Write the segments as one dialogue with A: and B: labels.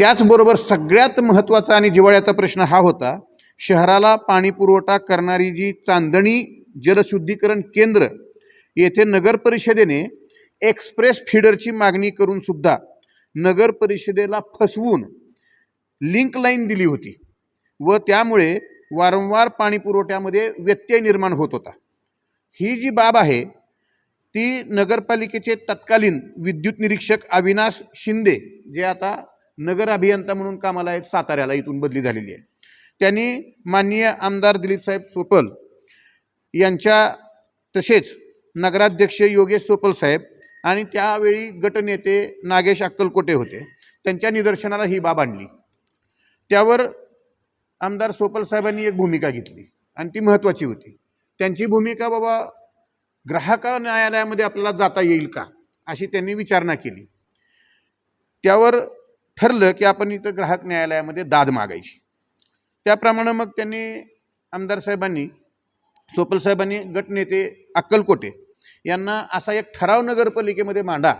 A: त्याचबरोबर सगळ्यात महत्त्वाचा आणि जिव्हाळ्याचा प्रश्न हा होता शहराला पाणी पुरवठा करणारी जी चांदणी जलशुद्धीकरण केंद्र येथे नगर परिषदेने एक्सप्रेस फिडरची मागणी करून सुद्धा नगर परिषदेला फसवून लिंक लाईन दिली होती व त्यामुळे वारंवार पाणी पुरवठ्यामध्ये व्यत्यय निर्माण होत होता. ही जी बाब आहे ती नगरपालिकेचे तत्कालीन विद्युत निरीक्षक अविनाश शिंदे जे आता नगर अभियंता म्हणून कामाला आहेत साताऱ्याला इथून बदली झालेली आहे. त्यांनी माननीय आमदार दिलीपसाहेब सोपल यांच्या तसेच नगराध्यक्ष योगेश सोपल साहेब आणि त्यावेळी गटनेते नागेश अक्कलकोटे होते. त्यांच्या निदर्शनाला ही बाब आणली. त्यावर आमदार सोपल साहेबांनी एक भूमिका घेतली आणि ती महत्त्वाची होती. त्यांची भूमिका बाबा ग्राहक न्यायालयामध्ये आपल्याला जाता येईल का? अशी त्यांनी विचारणा केली. त्यावर ठरलं की आपण इथं ग्राहक न्यायालयामध्ये दाद मागायची. त्याप्रमाणे मग त्यांनी आमदार साहेबांनी सोपल साहेबांनी गटनेते अक्कलकोटे यांना असा एक ठराव नगरपालिकेमध्ये मांडा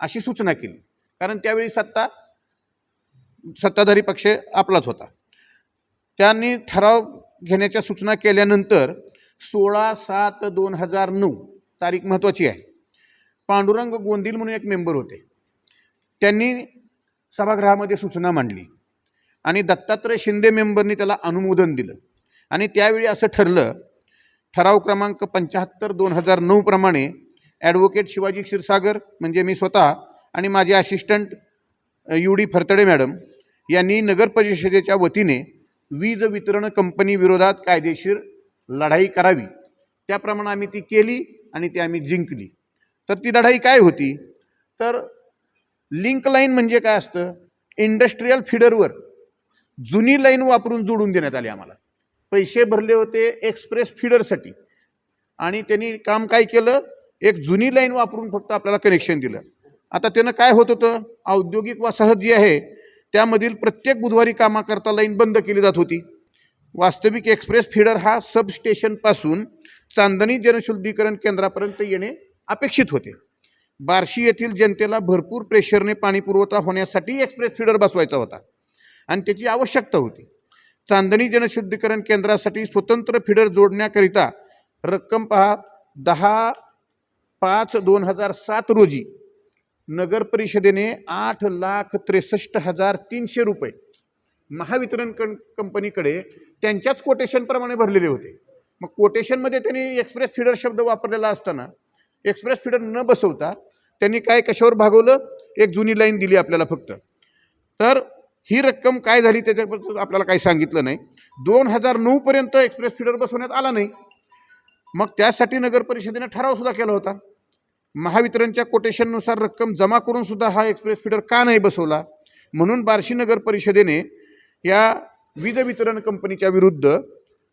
A: अशी सूचना केली. कारण त्यावेळी सत्ता सत्ताधारी पक्ष आपलाच होता. त्यांनी ठराव घेण्याच्या सूचना केल्यानंतर सोळा सात दोन हजार नऊ तारीख महत्त्वाची आहे. पांडुरंग गोंदिल म्हणून एक मेंबर होते. त्यांनी सभागृहामध्ये सूचना मांडली. आणि दत्तात्रय शिंदे मेंबरनी त्याला अनुमोदन दिलं. आणि त्यावेळी असं ठरलं ठराव क्रमांक पंच्याहत्तर दोन हजार नऊप्रमाणे ॲडव्होकेट शिवाजी क्षीरसागर म्हणजे मी स्वतः आणि माझे assistant U D Phartade madam यांनी नगर परिषदेच्या वतीने वीज वितरण कंपनी विरोधात कायदेशीर लढाई करावी. त्याप्रमाणे आम्ही ती केली आणि ती आम्ही जिंकली. तर ती लढाई काय होती? तर लिंक लाईन म्हणजे काय असतं? इंडस्ट्रीयल फिडरवर जुनी लाईन वापरून जोडून देण्यात आली आम्हाला. पैसे भरले होते एक्सप्रेस फिडरसाठी. आणि त्यांनी काम काय केलं? एक जुनी लाईन वापरून फक्त आपल्याला कनेक्शन दिलं. आता त्यानं काय होत होतं? औद्योगिक वसाहत जी आहे त्यामधील प्रत्येक बुधवारी कामाकरता लाईन बंद केली जात होती. वास्तविक एक्सप्रेस फिडर हा सबस्टेशनपासून चांदणी जनशुद्धीकरण केंद्रापर्यंत येणे अपेक्षित होते. बार्शी येथील जनतेला भरपूर प्रेशरने पाणी पुरवठा होण्यासाठी एक्सप्रेस फिडर बसवायचा होता. आणि त्याची आवश्यकता होती. चांदणी जनशुद्धीकरण केंद्रासाठी स्वतंत्र फिडर जोडण्याकरिता रक्कम पहा दहा पाच दोन हजार सात रोजी नगर परिषदेने आठ लाख त्रेसष्ट हजार तीनशे रुपये महावितरण कं कंपनीकडे त्यांच्याच कोटेशनप्रमाणे भरलेले होते. मग कोटेशनमध्ये त्यांनी एक्सप्रेस फिडर शब्द वापरलेला असताना एक्सप्रेस फिडर न बसवता त्यांनी काय कशावर भागवलं? एक जुनी लाईन दिली आपल्याला फक्त. तर ही रक्कम काय झाली त्याच्याबद्दल आपल्याला काही सांगितलं नाही. दोन हजार नऊपर्यंत एक्सप्रेस फिडर बसवण्यात आला नाही. मग त्यासाठी नगर परिषदेनं ठरावसुद्धा केला होता. महावितरणच्या कोटेशननुसार रक्कम जमा करूनसुद्धा हा एक्सप्रेस फिडर का नाही बसवला? म्हणून बार्शी नगर परिषदेने या वीज वितरण कंपनीच्या विरुद्ध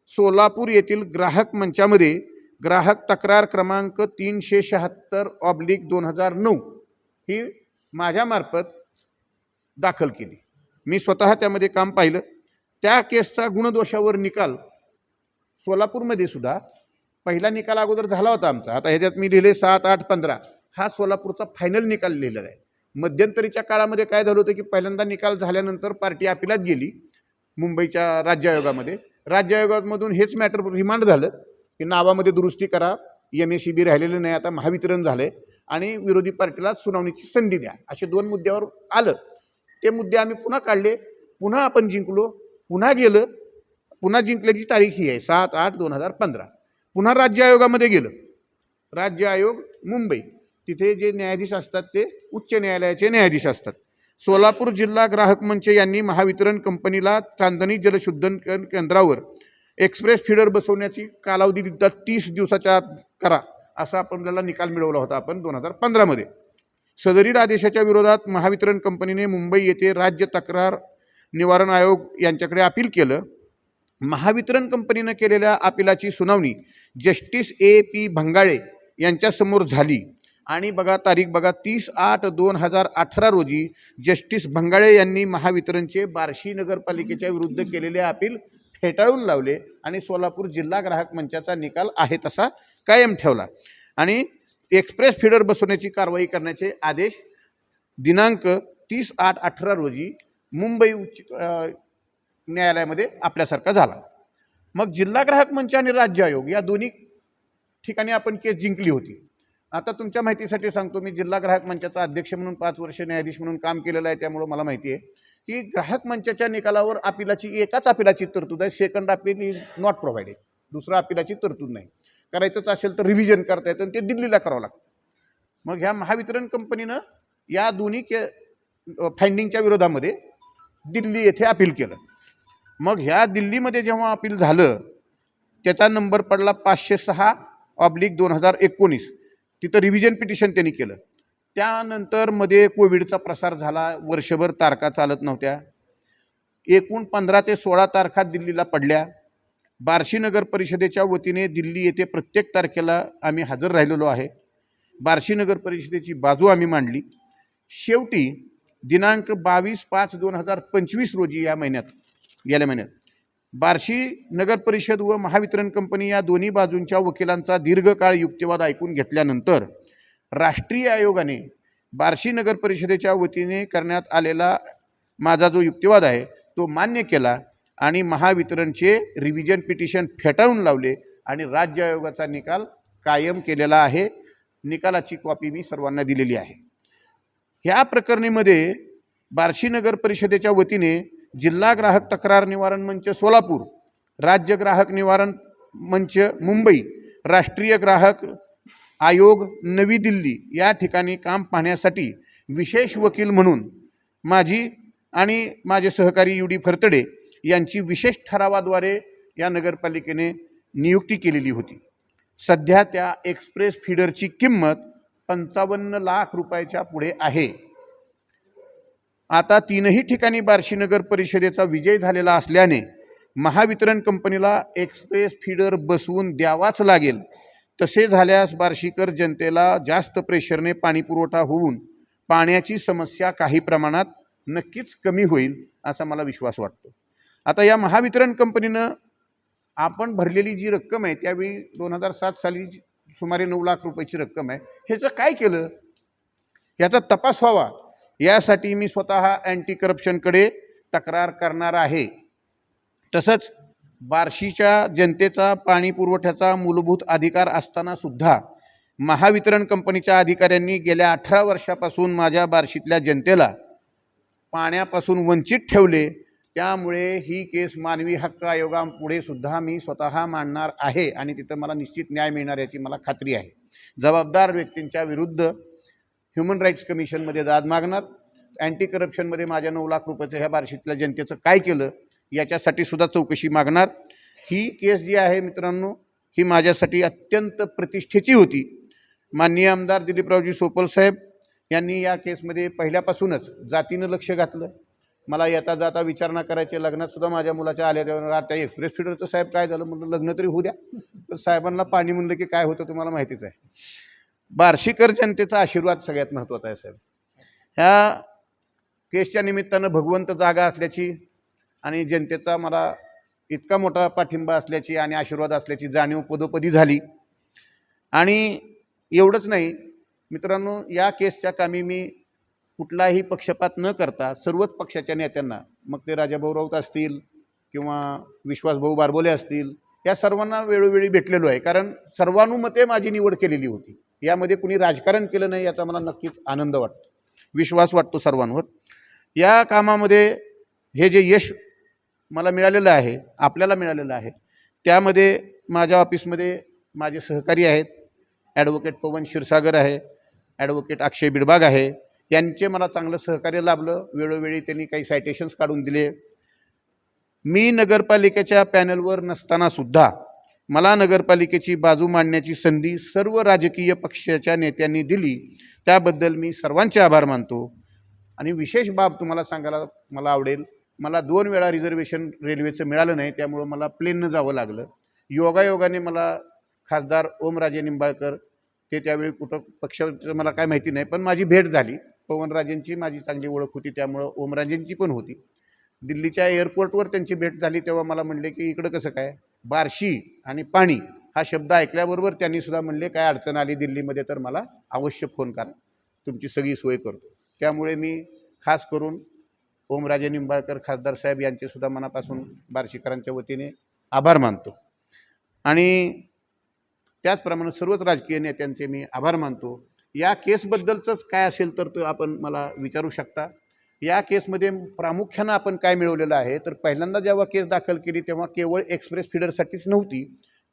A: सोलापूर येथील ग्राहक मंचामध्ये ग्राहक तक्रार क्रमांक तीनशे शहात्तर ऑब्लिक दोन हजार नऊ ही माझ्यामार्फत दाखल केली. मी स्वतः त्यामध्ये काम पाहिलं. त्या केसचा गुणदोषावर निकाल सोलापूरमध्ये सुद्धा पहिला निकाल अगोदर झाला होता आमचा. आता ह्याच्यात मी लिहिले सात आठ पंधरा. हा सोलापूरचा फायनल निकाल लिहिलेला आहे. मध्यंतरीच्या काळामध्ये काय झालं होतं की पहिल्यांदा निकाल झाल्यानंतर पार्टी अपिलात गेली मुंबईच्या राज्य आयोगामध्ये. राज्य आयोगामधून हेच मॅटर रिमांड झालं. की नावामध्ये दुरुस्ती करा. एम एस सी बी राहिलेलं नाही आता महावितरण झालं आहे आणि विरोधी पार्टीला सुनावणीची संधी द्या. असे दोन मुद्द्यावर आलं. ते मुद्दे आम्ही पुन्हा काढले. पुन्हा आपण जिंकलो. पुन्हा गेलं. पुन्हा जिंकल्याची तारीख ही आहे सात आठ दोन हजार पंधरा. पुन्हा राज्य आयोगामध्ये गेलं. राज्य आयोग मुंबई. तिथे जे न्यायाधीश असतात ते उच्च न्यायालयाचे न्यायाधीश असतात. सोलापूर जिल्हा ग्राहक मंच यांनी महावितरण कंपनीला चांदणी जलशुद्धन केंद्रावर एक्सप्रेस फिडर बसवण्याची कालावधी दिला तीस दिवसाच्या आत करा असा आपल्याला निकाल मिळवला होता आपण दोन हजार पंधरामध्ये. सदरील आदेशाच्या विरोधात महावितरण कंपनीने मुंबई येथे राज्य तक्रार निवारण आयोग यांच्याकडे अपील केलं. महावितरण कंपनीनं केलेल्या अपिलाची सुनावणी जस्टिस ए पी भंगाळे यांच्यासमोर झाली. आणि बघा तारीख बघा तीस आठ दोन हजार अठरा रोजी जस्टिस भंगाळे यांनी महावितरणचे बार्शी नगरपालिकेच्या विरुद्ध केलेले अपील फेटाळून लावले आणि सोलापूर जिल्हा ग्राहक मंचाचा निकाल आहे तसा कायम ठेवला. आणि एक्सप्रेस फिडर बसवण्याची कारवाई करण्याचे आदेश दिनांक तीस आठ अठरा रोजी मुंबई उच्च न्यायालयामध्ये आपल्यासारखा झाला. मग जिल्हा ग्राहक मंच आणि राज्य आयोग या दोन्ही ठिकाणी आपण केस जिंकली होती. आता तुमच्या माहितीसाठी सांगतो मी जिल्हा ग्राहक मंचाचा अध्यक्ष म्हणून पाच वर्ष न्यायाधीश म्हणून काम केलेलं आहे त्यामुळं मला माहिती आहे. की ग्राहक मंचाच्या निकालावर अपिलाची एकाच अपिलाची तरतूद आहे. Second appeal is not provided दुसरा अपिलाची तरतूद नाही. करायचंच असेल तर रिव्हिजन करता येतं आणि ते दिल्लीला करावं लागतं. मग ह्या महावितरण कंपनीनं या दोन्ही के फाइंडिंगच्या विरोधामध्ये दिल्ली येथे अपील केलं. मग ह्या दिल्लीमध्ये जेव्हा अपील झालं त्याचा नंबर पडला पाचशे सहा ऑब्लिक दोन हजार एकोणीस. तिथं रिव्हिजन पिटिशन त्यांनी केलं. त्यानंतरमध्ये कोविडचा प्रसार झाला. वर्षभर तारखा चालत नव्हत्या. एकूण पंधरा ते सोळा तारखा दिल्लीला पडल्या. बार्शी नगर परिषदेच्या वतीने दिल्ली येथे प्रत्येक तारखेला आम्ही हजर राहिलेलो आहे. बार्शी नगर परिषदेची बाजू आम्ही मांडली. शेवटी दिनांक बावीस पाच दोन हजार पंचवीस रोजी या महिन्यात गेल्या महिन्यात बार्शी नगर परिषद व महावितरण कंपनी या दोन्ही बाजूंच्या वकिलांचा दीर्घकाळ युक्तिवाद ऐकून घेतल्यानंतर राष्ट्रीय आयोगाने बार्शी नगर परिषदेच्या वतीने करण्यात आलेला माझा जो युक्तिवाद आहे तो मान्य केला आणि महावितरणचे रिव्हिजन पिटिशन फेटाळून लावले आणि राज्य आयोगाचा निकाल कायम केलेला आहे. निकालाची कॉपी मी सर्वांना दिलेली आहे. ह्या प्रकरणीमध्ये बार्शी नगर परिषदेच्या वतीने जिल्हा ग्राहक तक्रार निवारण मंच सोलापूर राज्य ग्राहक निवारण मंच मुंबई राष्ट्रीय ग्राहक आयोग नवी दिल्ली या ठिकाणी काम पाहण्यासाठी विशेष वकील म्हणून माझी आणि माझे सहकारी यू डी फरतडे यांची विशेष ठरावाद्वारे या नगरपालिकेने नियुक्ती केलेली होती. सध्या त्या एक्सप्रेस फीडरची किंमत पंचावन्न लाख रुपयाच्या पुढे आहे. आता तीनही ठिकाणी बार्शी नगर परिषदेचा विजय झालेला असल्याने महावितरण कंपनीला एक्सप्रेस फीडर बसवून द्यावाच लागेल तसे झाल्यास बार्शीकर जनतेला जास्त प्रेशरने पाणीपुरवठा होऊन पाण्याची समस्या काही प्रमाणात नक्कीच कमी होईल असा मला विश्वास वाटतो. आता या महावितरण कंपनीनं आपण भरलेली जी रक्कम आहे त्यावेळी दोन हजार सात साली सुमारे नऊ लाख रुपयाची रक्कम आहे. ह्याचं काय केलं? याचा तपास व्हावा. यासाठी मी स्वतः अँटी करप्शनकडे तक्रार करणार आहे. तसंच बार्शीच्या जनतेचा पाणी पुरवठ्याचा मूलभूत अधिकार असताना सुद्धा महावितरण कंपनीच्या अधिकाऱ्यांनी गेल्या अठरा वर्षापासून माझ्या बार्शीतल्या जनतेला पाण्यापासून वंचित ठेवले. त्यामुळे ही केस मानवी हक्क आयोगापुढे सुद्धा मी स्वतः मांडणार आहे आणि तिथं मला निश्चित न्याय मिळणार याची मला खात्री आहे. जबाबदार व्यक्तींच्या विरुद्ध ह्युमन राईट्स कमिशनमध्ये दाद मागणार. अँटी करप्शनमध्ये माझ्या नऊ लाख रुपयाचं ह्या बार्शीतल्या जनतेचं काय केलं? याच्यासाठी सुद्धा चौकशी मागणार. ही केस जी आहे मित्रांनो ही माझ्यासाठी अत्यंत प्रतिष्ठेची होती. माननीय आमदार दिलीपरावजी सोपल साहेब यांनी या केसमध्ये पहिल्यापासूनच जातीनं लक्ष घातलं. मला येता जाता विचारणा करायची लग्नात सुद्धा माझ्या मुलाच्या आल्या तेव्हा त्या एक्सप्रेस फिडरचं साहेब काय झालं? म्हणलं लग्न तरी होऊ द्या. पण साहेबांना पाणी म्हणलं की काय होतं तुम्हाला माहितीच आहे. बार्शीकर जनतेचा आशीर्वाद सगळ्यात महत्त्वाचा आहे साहेब. ह्या केसच्या निमित्तानं भगवंत जागा असल्याची आणि जनतेचा मला इतका मोठा पाठिंबा असल्याची आणि आशीर्वाद असल्याची जाणीव पदोपदी झाली. आणि एवढंच नाही मित्रांनो या केसच्या कामी मी कुठलाही पक्षपात न करता सर्वच पक्षाच्या नेत्यांना मग ते राजाभाऊ राऊत असतील किंवा विश्वासभाऊ बारबोले असतील या सर्वांना वेळोवेळी भेटलेलो आहे. कारण सर्वानुमते माझी निवड केलेली होती. यामध्ये कुणी राजकारण केलं नाही याचा मला नक्कीच आनंद वाटतो. विश्वास वाटतो सर्वांवर. या कामामध्ये हे जे यश मला मिळालेलं आहे आपल्याला मिळालेलं आहे. त्यामध्ये माझ्या ऑफिसमध्ये माझे सहकारी आहेत. ॲडव्होकेट पवन क्षीरसागर आहे. ॲडव्होकेट अक्षय बिडबाग आहे. यांचे मला चांगलं सहकार्य लाभलं. वेळोवेळी त्यांनी काही सायटेशन्स काढून दिले. मी नगरपालिकेच्या पॅनलवर नसतानासुद्धा मला नगरपालिकेची बाजू मांडण्याची संधी सर्व राजकीय पक्षाच्या नेत्यांनी दिली. त्याबद्दल मी सर्वांचे आभार मानतो. आणि विशेष बाब तुम्हाला सांगायला मला आवडेल मला दोन वेळा रिझर्वेशन रेल्वेचं मिळालं नाही त्यामुळं मला प्लेननं जावं लागलं. योगायोगाने मला खासदार ओमराजे निंबाळकर ते त्यावेळी कुठं पक्षाचं मला काय माहिती नाही पण माझी भेट झाली. पवनराजेंची माझी चांगली ओळख होती त्यामुळं ओमराजेंची पण होती. दिल्लीच्या एअरपोर्टवर त्यांची भेट झाली तेव्हा मला म्हणले की इकडं कसं काय? बार्शी आणि पाणी हा शब्द ऐकल्याबरोबर त्यांनी सुद्धा म्हणले काय अडचण आली दिल्लीमध्ये तर मला अवश्य फोन करा. तुमची सगळी सोय करतो. त्यामुळे मी खास करून ओमराजे निंबाळकर खासदार साहेब यांचे सुद्धा मनापासून बार्शीकरांच्या वतीने आभार मानतो. आणि त्याचप्रमाणे सर्वच राजकीय नेत्यांचे मी आभार मानतो. या केसबद्दलचंच काय असेल तर तो आपण मला विचारू शकता. या केसमध्ये प्रामुख्यानं आपण काय मिळवलेलं आहे तर पहिल्यांदा जेव्हा केस दाखल केली तेव्हा केवळ एक्सप्रेस फिडरसाठीच नव्हती.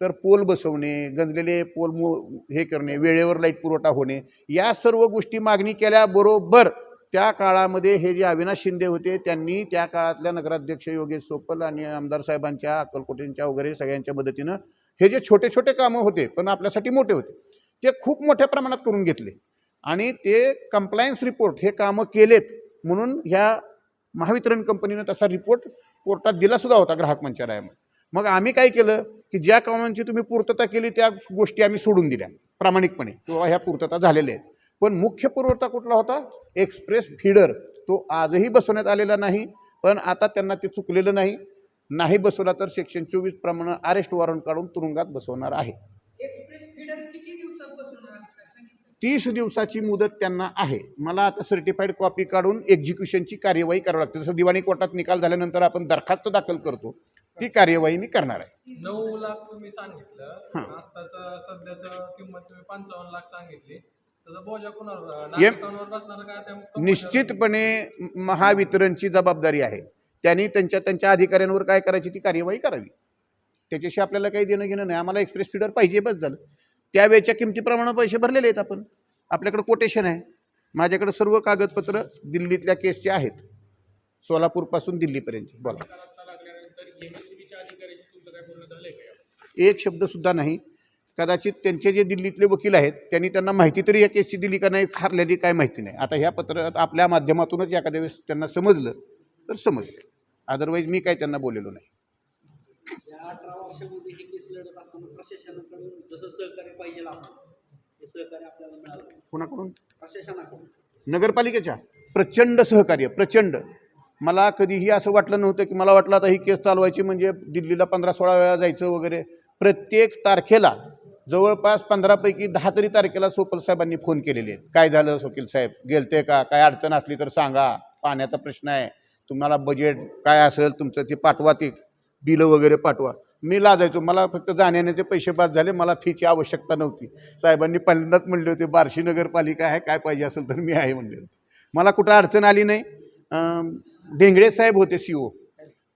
A: तर पोल बसवणे गंजलेले पोल मो हे करणे वेळेवर लाइट पुरवठा होणे या सर्व गोष्टी मागणी केल्याबरोबर त्या काळामध्ये हे जे अविनाश शिंदे होते त्यांनी त्या काळातल्या नगराध्यक्ष योगेश सोपल आणि आमदार साहेबांच्या अकलकोटींच्या वगैरे सगळ्यांच्या मदतीनं हे जे छोटे छोटे कामं होते पण आपल्यासाठी मोठे होते ते खूप मोठ्या प्रमाणात करून घेतले. आणि ते कंप्लायन्स रिपोर्ट हे कामं केलेत म्हणून ह्या महावितरण कंपनीनं तसा रिपोर्ट कोर्टात दिलासुद्धा होता ग्राहक मंचालयामध्ये मग आम्ही काय केलं की ज्या कामांची तुम्ही पूर्तता केली त्या गोष्टी आम्ही सोडून दिल्या प्रामाणिकपणे. किंवा ह्या पूर्तता झालेल्या आहेत. पण मुख्य पुरवठा कुठला होता? एक्सप्रेस फीडर तो आजही बसवण्यात आलेला नाही पण आता त्यांना ते चुकलेलं नाही. नाही बसवला तर सेक्शन चोवीस प्रमाणे अरेस्ट वॉरंट काढून तुरुंगात बसवणार आहे.
B: एक्सप्रेस फीडर किती दिवसात बसवणार? असं काय सांगितलं
A: तीस दिवसाची मुदत त्यांना आहे. मला आता सर्टिफाईड कॉपी काढून एक्झिक्युशनची कार्यवाही करावी लागते. जसं दिवाणी कोर्टात निकाल झाल्यानंतर आपण दरखास्त दाखल करतो ती कार्यवाही मी करणार आहे.
C: नऊ लाख तुम्ही सांगितलं.
A: हां.
C: आताचं सध्याचं किंमत तुम्ही पंचावन्न लाख सांगितली.
A: एम-? निश्चितपणे महावितरणची जबाबदारी आहे. त्यांनी त्यांच्या त्यांच्या अधिकाऱ्यांवर काय करायची ती कार्यवाही करावी. त्याच्याशी आपल्याला काही देणं घेणं नाही. आम्हाला एक्सप्रेस फीडर पाहिजे बस झालं. त्यावेळेच्या किमतीप्रमाणे पैसे भरलेले आहेत आपण. आपल्याकडे कोटेशन आहे. माझ्याकडे सर्व कागदपत्र दिल्लीतल्या केसचे आहेत. सोलापूरपासून दिल्लीपर्यंत. बोला? एक शब्दसुद्धा नाही. कदाचित त्यांचे जे दिल्लीतले वकील आहेत त्यांनी त्यांना माहिती तरी या केसची दिली का नाही खारलेली काय माहिती नाही. आता ह्या पत्रात आपल्या माध्यमातूनच एखाद्या वेळेस त्यांना समजलं तर समजलं. अदरवाईज मी काय त्यांना बोललेलो नाही. कोणाकडून? नगरपालिकेच्या. प्रचंड सहकार्य प्रचंड. मला कधीही असं वाटलं नव्हतं की मला वाटलं आता ही केस चालवायची म्हणजे दिल्लीला पंधरा सोळा वेळा जायचं वगैरे. प्रत्येक तारखेला जवळपास पंधरापैकी दहा तरी तारखेला सोपल साहेबांनी फोन केलेले आहेत. काय झालं सोकील साहेब? गेलते का? काय अडचण असली तर सांगा. पाण्याचा प्रश्न आहे. तुम्हाला बजेट काय असेल तुमचं ते पाठवा ते. बिलं वगैरे पाठवा. मी लाजायचो. मला फक्त जाण्याने ते पैसे बाद झाले. मला फीची आवश्यकता नव्हती. साहेबांनी पहिल्यांदाच म्हणले होते बार्शी नगरपालिका आहे. काय पाहिजे असेल तर मी आहे म्हणले होते. मला कुठं अडचण आली नाही. ढेंगळे साहेब होते सी ओ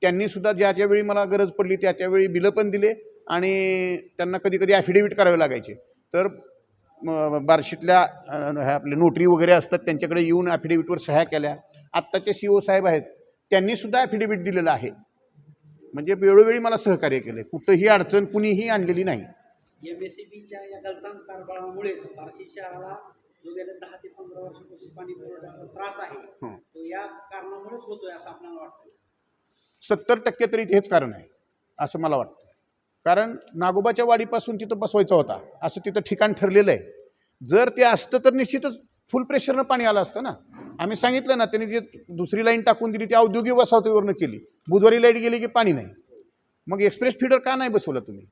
A: त्यांनीसुद्धा ज्या ज्यावेळी मला गरज पडली त्याच्यावेळी बिलं पण दिले. आणि त्यांना कधी कधी ॲफिडेविट करावे लागायचे. तर बार्शीतल्या ह्या आपले नोटरी वगैरे असतात त्यांच्याकडे येऊन ॲफिडेविटवर सह्या केल्या. आत्ताचे सी ओ साहेब आहेत त्यांनीसुद्धा ॲफिडेविट दिलेलं आहे. म्हणजे वेळोवेळी मला सहकार्य केलं कुठंही अडचण कुणीही आणलेली नाही.
D: एम एस सी बीच्या या गलतान कारभारामुळेच बार्शी शहराला जो गेल्या दहा ते पंधरा वर्षापासून पाणी पुरवठ्याचा त्रास आहे. तो या कारणामुळेच होतोय असं आपल्याला वाटतं
A: सत्तर टक्के तरी हेच कारण आहे असं मला वाटतं. कारण नागोबाच्या वाडीपासून तिथं बसवायचा होता. असं तिथं ठिकाण ठरलेलं आहे. जर ते असतं तर निश्चितच फुल प्रेशरनं पाणी आलं असतं ना. आम्ही सांगितलं ना त्यांनी जे दुसरी लाईन टाकून दिली ती औद्योगिक वसाहतीवरनं केली. बुधवारी लाइट गेली की पाणी नाही. मग एक्सप्रेस फीडर का नाही बसवलं तुम्ही?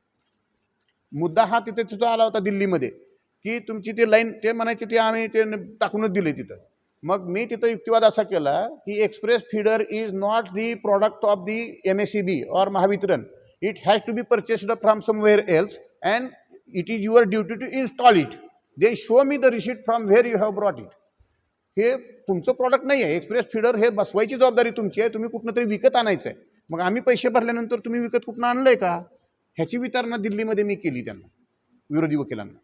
A: मुद्दा हा तिथे तिथं आला होता दिल्लीमध्ये की तुमची ती लाईन ते म्हणायचे ते आम्ही ते टाकूनच दिले तिथं. मग मी तिथं युक्तिवाद असा केला की express feeder is not the product of the M S C B or Mahavitaran. It has to be purchased from somewhere else and it is your duty to install it they show me the receipt from where you have brought it हे तुमचं product नाही आहे. Express feeder हे बसवायची जबाबदारी तुमची आहे. तुम्ही कुठनं तरी विकत आणायचं आहे मग आम्ही पैसे भरल्यानंतर तुम्ही विकत कुठनं आणलं आहे का? ह्याची विचारणा दिल्लीमध्ये मी केली त्यांना. विरोधी वकिलांना.